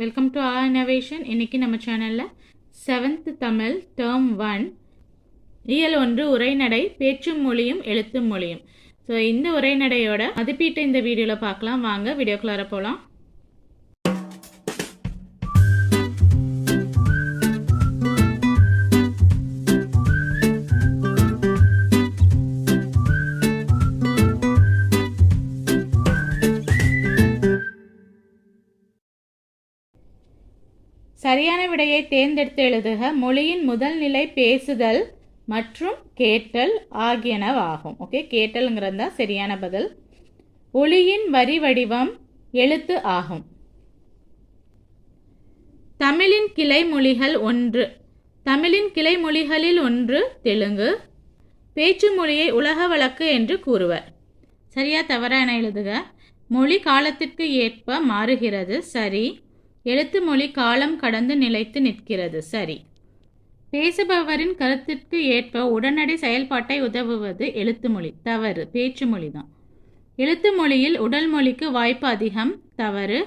Welcome to R innovation இன்னைக்கு நம்ம சேனலில் செவன்த் தமிழ் டேர்ம் ஒன் இயல் ஒன்று உரைநடை பேச்சும் மொழியும் எழுத்தும் மொழியும். ஸோ இந்த உரைநடையோட மதிப்பீட்டை இந்த வீடியோவில் பார்க்கலாம். வாங்க வீடியோக்குள்ளார போகலாம் சரியான விடையை தேர்ந்தெடுத்து எழுதுக. மொழியின் முதல் நிலை பேசுதல் மற்றும் கேட்டல் ஆகியனவாகும். ஓகே கேட்டல்ங்கிறது தான் சரியான பதில். ஒளியின் வரி வடிவம் எழுத்து ஆகும். தமிழின் கிளை மொழிகள் ஒன்று. தமிழின் கிளை மொழிகளில் ஒன்று தெலுங்கு. பேச்சு மொழியை உலக வழக்கு என்று கூறுவர். சரியா தவறா என எழுதுக. மொழி காலத்திற்கு ஏற்ப மாறுகிறது. சரி. எழுத்து மொழி காலம் கடந்து நிலைத்து நிற்கிறது. சரி. பேசுபவரின் கருத்திற்கு ஏற்ப உடனடி செயல்பாட்டை உதவுவது எழுத்து மொழி தவறு பேச்சு மொழி தான். எழுத்து மொழியில் உடல் மொழிக்கு வாய்ப்பு அதிகம் தவறு.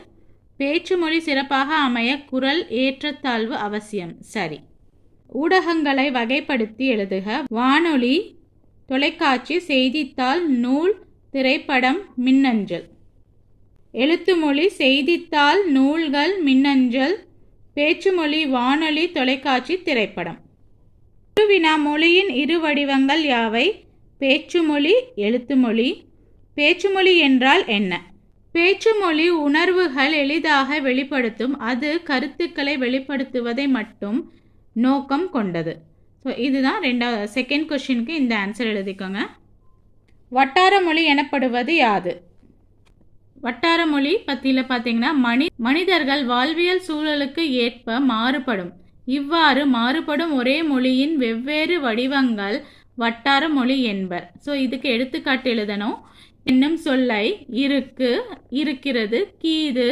பேச்சு மொழி சிறப்பாக அமைய குரல் ஏற்றத்தாழ்வு அவசியம். சரி. ஊடகங்களை வகைப்படுத்தி எழுதுக. வானொலி தொலைக்காட்சி செய்தித்தாள் நூல் திரைப்படம் மின்னஞ்சல். எழுத்துமொழி செய்தித்தாள் நூல்கள் மின்னஞ்சல் பேச்சுமொழி வானொலி தொலைக்காட்சி திரைப்படம். குருவினா மொழியின் இரு வடிவங்கள் யாவை? பேச்சுமொழி எழுத்துமொழி. பேச்சுமொழி என்றால் என்ன? பேச்சுமொழி உணர்வுகள் எளிதாக வெளிப்படுத்தும் அது கருத்துக்களை வெளிப்படுத்துவதை மட்டும் நோக்கம் கொண்டது. ஸோ இதுதான் ரெண்டாவது செகண்ட் கொஷினுக்கு இந்த ஆன்சர் எழுதிக்கோங்க. வட்டார மொழி எனப்படுவது யாது? வட்டார மொழி பற்றியில் பார்த்தீங்கன்னா மனி மனிதர்கள் வாழ்வியல் சூழலுக்கு ஏற்ப மாறுபடும். இவ்வாறு மாறுபடும் ஒரே மொழியின் வெவ்வேறு வடிவங்கள் வட்டார மொழி என்பர். ஸோ இதுக்கு எடுத்துக்காட்டு எழுதணும். என்னும் சொல்லை இருக்கு இருக்கிறது கீது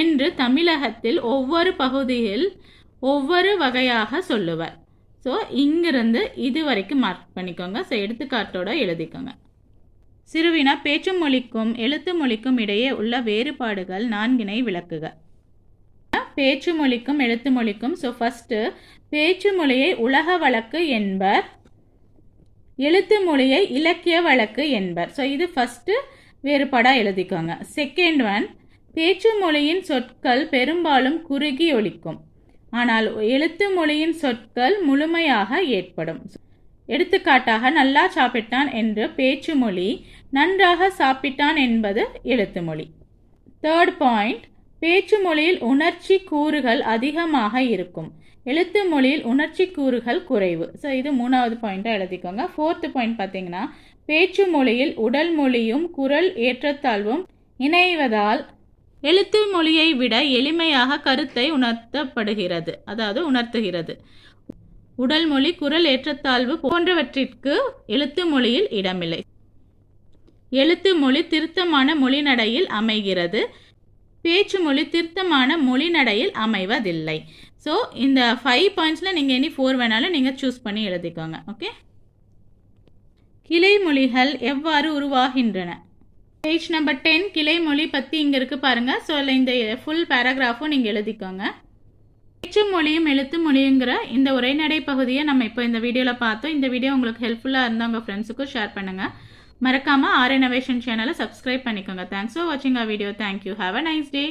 என்று தமிழகத்தில் ஒவ்வொரு பகுதியில் ஒவ்வொரு வகையாக சொல்லுவர். ஸோ இங்கிருந்து இது வரைக்கும் மார்க் பண்ணிக்கோங்க. ஸோ எடுத்துக்காட்டோட எழுதிக்கோங்க. சிறுவினா பேச்சு மொழிக்கும் எழுத்து மொழிக்கும் இடையே உள்ள வேறுபாடுகள் நான்கினை விளக்குக. பேச்சு மொழிக்கும் எழுத்து மொழிக்கும் ஸோ ஃபஸ்ட்டு பேச்சு மொழியை உலக வழக்கு என்பர் எழுத்து மொழியை இலக்கிய வழக்கு என்பர். ஸோ இது ஃபஸ்ட்டு வேறுபாடாக எழுதிக்கோங்க. செகண்ட் ஒன் பேச்சு மொழியின் சொற்கள் பெரும்பாலும் குறுகி ஒழிக்கும் ஆனால் எழுத்து மொழியின் சொற்கள் முழுமையாக ஏற்படும். எடுத்துக்காட்டாக நல்லா சாப்பிட்டான் என்று பேச்சு மொழி நன்றாக சாப்பிட்டான் என்பது எழுத்து மொழி. தேர்ட் பாயிண்ட் பேச்சு மொழியில் உணர்ச்சி கூறுகள் அதிகமாக இருக்கும். எழுத்து மொழியில் உணர்ச்சி கூறுகள் குறைவு. ஸோ இது மூணாவது பாயிண்ட்டாக எழுதிக்கோங்க. ஃபோர்த்து பாயிண்ட் பார்த்தீங்கன்னா பேச்சு மொழியில் உடல் மொழியும் குரல் ஏற்றத்தாழ்வும் இணைவதால் எழுத்து மொழியை விட எளிமையாக கருத்தை உணர்த்தப்படுகிறது. அதாவது உணர்த்துகிறது. உடல் மொழி குரல் ஏற்றத்தாழ்வு போன்றவற்றிற்கு எழுத்து மொழியில் இடமில்லை. எழுத்து மொழி திருத்தமான மொழிநடையில் அமைகிறது. பேச்சு மொழி திருத்தமான மொழிநடையில் அமைவதில்லை. ஸோ இந்த ஃபைவ் பாயிண்ட்ஸில் நீங்கள் இனி ஃபோர் வேணாலும் நீங்கள் சூஸ் பண்ணி எழுதிக்கோங்க ஓகே கிளை மொழிகள் எவ்வாறு உருவாகின்றன? பேஜ் நம்பர் டென் கிளை மொழி பற்றி இங்கே இருக்குது பாருங்கள் ஸோ இந்த ஃபுல் பேராகிராஃபும் நீங்கள் எழுதிக்கோங்க. பேச்சு மொழியும் எழுத்து மொழிங்கிற இந்த உரைநடை பகுதியை நம்ம இப்போ இந்த வீடியோவில் பார்த்தோம். இந்த வீடியோ உங்களுக்கு ஹெல்ப்ஃபுல்லாக இருந்தால் உங்கள் ஃப்ரெண்ட்ஸுக்கும் ஷேர் பண்ணுங்கள் மறக்காமல் ஆர் இனோவேஷன் சேனலை சப்ஸ்கிரைப் பண்ணிக்கோங்க. தேங்க்ஸ் ஃபார் வாட்சிங் a video thank you have a nice day